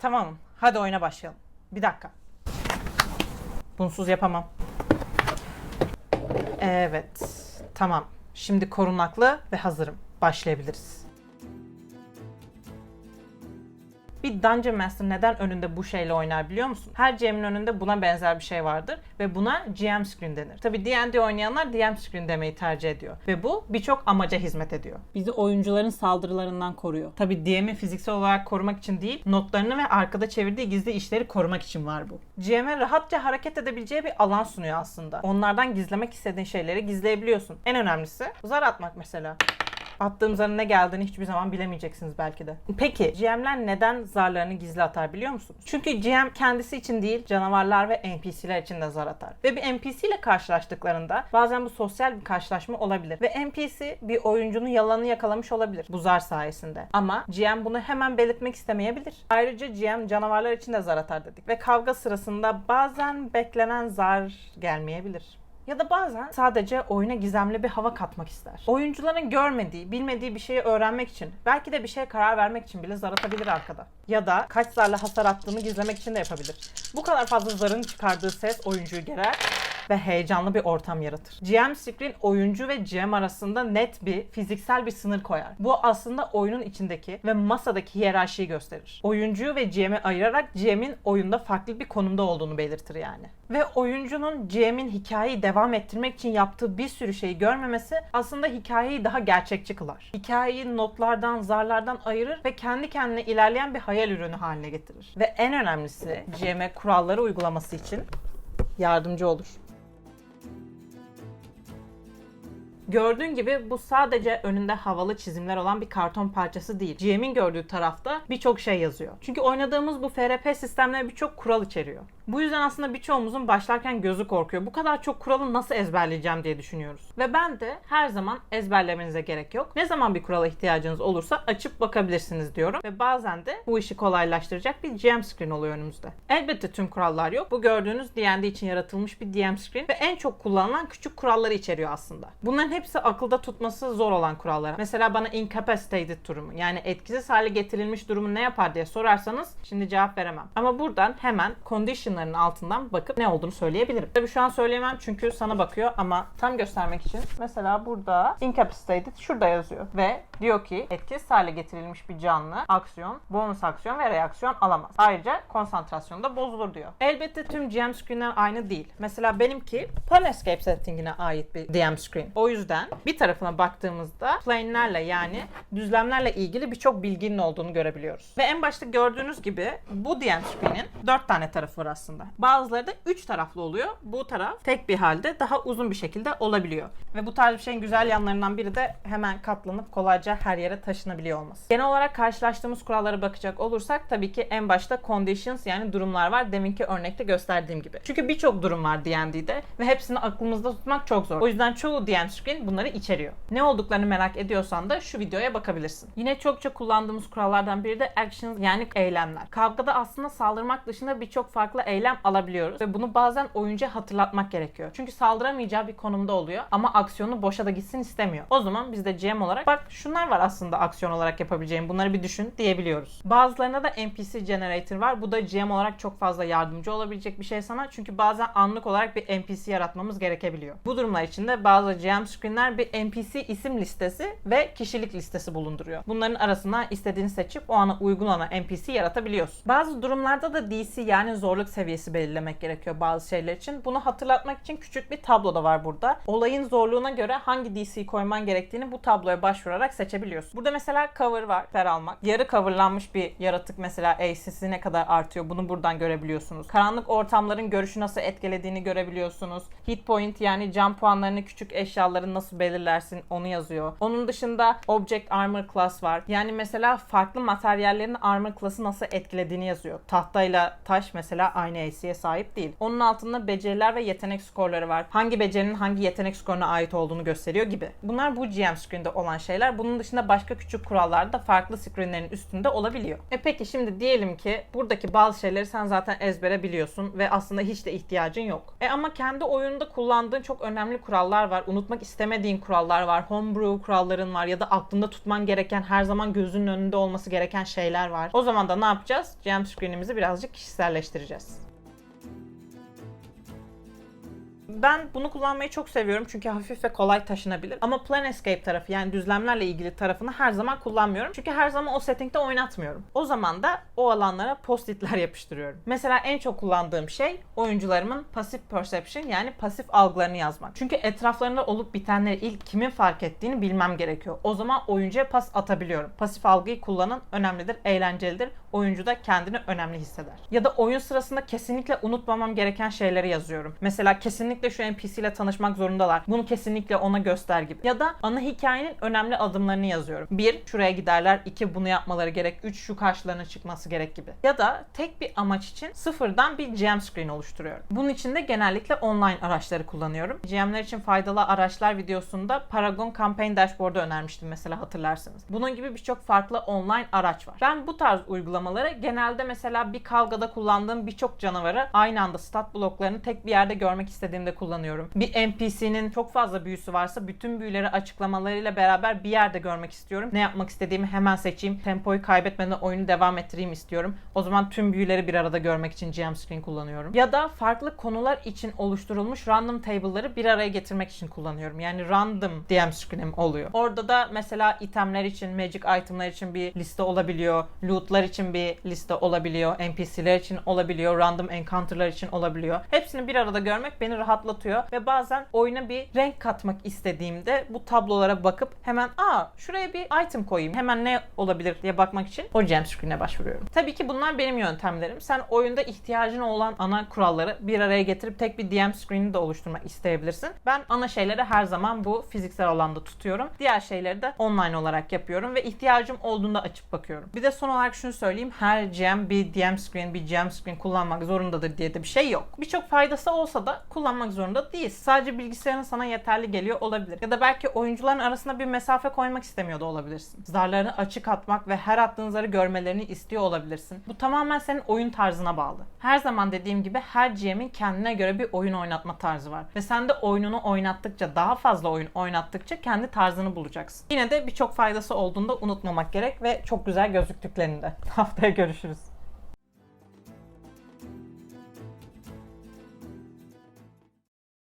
Tamam. Hadi oyuna başlayalım. Bir dakika. Bunsuz yapamam. Evet. Tamam. Şimdi korunaklı ve hazırım. Başlayabiliriz. Bir Dungeon Master neden önünde bu şeyle oynar biliyor musun? Her GM'in önünde buna benzer bir şey vardır ve buna GM screen denir. Tabi D&D oynayanlar DM screen demeyi tercih ediyor ve bu birçok amaca hizmet ediyor. Bizi oyuncuların saldırılarından koruyor. Tabi DM'i fiziksel olarak korumak için değil, notlarını ve arkada çevirdiği gizli işleri korumak için var bu. GM'e rahatça hareket edebileceği bir alan sunuyor aslında. Onlardan gizlemek istediğin şeyleri gizleyebiliyorsun. En önemlisi zar atmak mesela. Attığım zarın ne geldiğini hiçbir zaman bilemeyeceksiniz belki de. Peki GM'ler neden zarlarını gizli atar biliyor musunuz? Çünkü GM kendisi için değil canavarlar ve NPC'ler için de zar atar. Ve bir NPC ile karşılaştıklarında bazen bu sosyal bir karşılaşma olabilir. Ve NPC bir oyuncunun yalanını yakalamış olabilir bu zar sayesinde. Ama GM bunu hemen belirtmek istemeyebilir. Ayrıca GM canavarlar için de zar atar dedik. Ve kavga sırasında bazen beklenen zar gelmeyebilir. Ya da bazen sadece oyuna gizemli bir hava katmak ister. Oyuncuların görmediği, bilmediği bir şeyi öğrenmek için, belki de bir şeye karar vermek için bile zar atabilir arkada. Ya da kaç zarla hasar attığını gizlemek için de yapabilir. Bu kadar fazla zarın çıkardığı ses oyuncuyu gerer ve heyecanlı bir ortam yaratır. GM Screen oyuncu ve GM arasında net bir fiziksel bir sınır koyar. Bu aslında oyunun içindeki ve masadaki hiyerarşiyi gösterir. Oyuncuyu ve GM'i ayırarak GM'in oyunda farklı bir konumda olduğunu belirtir yani. Ve oyuncunun GM'in hikayeyi devam ettirmek için yaptığı bir sürü şeyi görmemesi aslında hikayeyi daha gerçekçi kılar. Hikayeyi notlardan, zarlardan ayırır ve kendi kendine ilerleyen bir hayal ürünü haline getirir. Ve en önemlisi GM'e kuralları uygulaması için yardımcı olur. Gördüğün gibi bu sadece önünde havalı çizimler olan bir karton parçası değil. GM'in gördüğü tarafta birçok şey yazıyor. Çünkü oynadığımız bu FRP sistemleri birçok kural içeriyor. Bu yüzden aslında birçoğumuzun başlarken gözü korkuyor. Bu kadar çok kuralı nasıl ezberleyeceğim diye düşünüyoruz. Ve ben de her zaman ezberlemenize gerek yok. Ne zaman bir kurala ihtiyacınız olursa açıp bakabilirsiniz diyorum. Ve bazen de bu işi kolaylaştıracak bir GM screen oluyor önümüzde. Elbette tüm kurallar yok. Bu gördüğünüz D&D için yaratılmış bir DM screen ve en çok kullanılan küçük kuralları içeriyor aslında. Bunların hepsi akılda tutması zor olan kurallar. Mesela bana incapacitated durumu yani etkisiz hale getirilmiş durumu ne yapar diye sorarsanız şimdi cevap veremem. Ama buradan hemen condition'ların altından bakıp ne olduğunu söyleyebilirim. Tabii şu an söyleyemem çünkü sana bakıyor ama tam göstermek için mesela burada incapacitated şurada yazıyor ve diyor ki etkisiz hale getirilmiş bir canlı aksiyon, bonus aksiyon ve reaksiyon alamaz. Ayrıca konsantrasyonu da bozulur diyor. Elbette tüm GM screenler aynı değil. Mesela benimki Planescape settingine ait bir DM screen. O yüzden bir tarafına baktığımızda plane'lerle yani düzlemlerle ilgili birçok bilginin olduğunu görebiliyoruz. Ve en başta gördüğünüz gibi bu screen'in 4 tane tarafı var aslında. Bazıları da 3 taraflı oluyor. Bu taraf tek bir halde daha uzun bir şekilde olabiliyor. Ve bu tarz bir şeyin güzel yanlarından biri de hemen katlanıp kolayca her yere taşınabiliyor olması. Genel olarak karşılaştığımız kurallara bakacak olursak tabii ki en başta conditions yani durumlar var. Deminki örnekte gösterdiğim gibi. Çünkü birçok durum var D&D'de ve hepsini aklımızda tutmak çok zor. O yüzden çoğu DM screen bunları içeriyor. Ne olduklarını merak ediyorsan da şu videoya bakabilirsin. Yine çokça kullandığımız kurallardan biri de actions yani eylemler. Kavgada aslında saldırmak dışında birçok farklı eylem alabiliyoruz ve bunu bazen oyuncuya hatırlatmak gerekiyor. Çünkü saldıramayacağı bir konumda oluyor ama aksiyonu boşa da gitsin istemiyor. O zaman biz de GM olarak bak şunlar var aslında aksiyon olarak yapabileceğim bunları bir düşün diyebiliyoruz. Bazılarında da NPC generator var. Bu da GM olarak çok fazla yardımcı olabilecek bir şey sana. Çünkü bazen anlık olarak bir NPC yaratmamız gerekebiliyor. Bu durumlar için de bazı GM screenler bir NPC isim listesi ve kişilik listesi bulunduruyor. Bunların arasından istediğini seçip o ana uygun olan NPC yaratabiliyorsun. Bazı durumlarda da DC yani zorluk seviyesi belirlemek gerekiyor bazı şeyler için. Bunu hatırlatmak için küçük bir tablo da var burada. Olayın zorluğuna göre hangi DC koyman gerektiğini bu tabloya başvurarak seçebiliyorsun. Burada mesela cover var, per almak. Yarı coverlanmış bir yaratık mesela AC'si ne kadar artıyor bunu buradan görebiliyorsunuz. Karanlık ortamların görüşü nasıl etkilediğini görebiliyorsunuz. Hit point yani can puanlarını küçük eşyaların nasıl belirlersin onu yazıyor. Onun dışında Object Armor Class var. Yani mesela farklı materyallerin armor class'ı nasıl etkilediğini yazıyor. Tahtayla taş mesela aynı AC'ye sahip değil. Onun altında beceriler ve yetenek skorları var. Hangi becerinin hangi yetenek skoruna ait olduğunu gösteriyor gibi. Bunlar bu GM screen'de olan şeyler. Bunun dışında başka küçük kurallar da farklı screenlerin üstünde olabiliyor. E peki şimdi diyelim ki buradaki bazı şeyleri sen zaten ezbere biliyorsun ve aslında hiç de ihtiyacın yok. E ama kendi oyununda kullandığın çok önemli kurallar var. Unutmak istemediğin kurallar var. Homebrew kuralların var ya da aklında tutman gereken her zaman gözünün önünde olması gereken şeyler var. O zaman da ne yapacağız? GM screen'imizi birazcık kişiselleştireceğiz. Ben bunu kullanmayı çok seviyorum çünkü hafif ve kolay taşınabilir. Ama Planescape tarafı yani düzlemlerle ilgili tarafını her zaman kullanmıyorum. Çünkü her zaman o settingde oynatmıyorum. O zaman da o alanlara post-itler yapıştırıyorum. Mesela en çok kullandığım şey oyuncularımın pasif perception yani pasif algılarını yazmak. Çünkü etraflarında olup bitenleri ilk kimin fark ettiğini bilmem gerekiyor. O zaman oyuncuya pas atabiliyorum. Pasif algıyı kullanın önemlidir, eğlencelidir. Oyuncu da kendini önemli hisseder. Ya da oyun sırasında kesinlikle unutmamam gereken şeyleri yazıyorum. Mesela kesinlikle şu NPC ile tanışmak zorundalar. Bunu kesinlikle ona göster gibi. Ya da ana hikayenin önemli adımlarını yazıyorum. Bir, şuraya giderler. iki bunu yapmaları gerek. Üç, şu karşılarına çıkması gerek gibi. Ya da tek bir amaç için sıfırdan bir GM screen oluşturuyorum. Bunun için de genellikle online araçları kullanıyorum. GM'ler için faydalı araçlar videosunda Paragon Campaign Dashboard'u önermiştim mesela hatırlarsınız. Bunun gibi birçok farklı online araç var. Ben bu tarz uygulamaları genelde mesela bir kavgada kullandığım birçok canavarı aynı anda stat bloklarını tek bir yerde görmek istediğimde kullanıyorum. Bir NPC'nin çok fazla büyüsü varsa bütün büyüleri açıklamalarıyla beraber bir yerde görmek istiyorum. Ne yapmak istediğimi hemen seçeyim. Tempoyu kaybetmeden oyunu devam ettireyim istiyorum. O zaman tüm büyüleri bir arada görmek için GM Screen kullanıyorum. Ya da farklı konular için oluşturulmuş random table'ları bir araya getirmek için kullanıyorum. Yani random DM Screen'im oluyor. Orada da mesela itemler için, magic itemler için bir liste olabiliyor. Lootlar için bir liste olabiliyor. NPC'ler için olabiliyor. Random encounter'lar için olabiliyor. Hepsini bir arada görmek beni rahatlatıyor ve bazen oyuna bir renk katmak istediğimde bu tablolara bakıp hemen aa şuraya bir item koyayım. Hemen ne olabilir diye bakmak için o gem screen'e başvuruyorum. Tabii ki bunlar benim yöntemlerim. Sen oyunda ihtiyacın olan ana kuralları bir araya getirip tek bir DM screen'i de oluşturmak isteyebilirsin. Ben ana şeyleri her zaman bu fiziksel alanda tutuyorum. Diğer şeyleri de online olarak yapıyorum ve ihtiyacım olduğunda açıp bakıyorum. Bir de son olarak şunu söyleyeyim. Her GM bir DM screen, bir GM screen kullanmak zorundadır diye de bir şey yok. Birçok faydası olsa da kullanmak zorunda değil. Sadece bilgisayarın sana yeterli geliyor olabilir. Ya da belki oyuncuların arasında bir mesafe koymak istemiyor da olabilirsin. Zarlarını açık atmak ve her attığın zarı görmelerini istiyor olabilirsin. Bu tamamen senin oyun tarzına bağlı. Her zaman dediğim gibi her GM'in kendine göre bir oyun oynatma tarzı var. Ve sen de oyununu oynattıkça, daha fazla oyun oynattıkça kendi tarzını bulacaksın. Yine de birçok faydası olduğunda unutmamak gerek ve çok güzel gözüktüklerinde. Haftaya görüşürüz.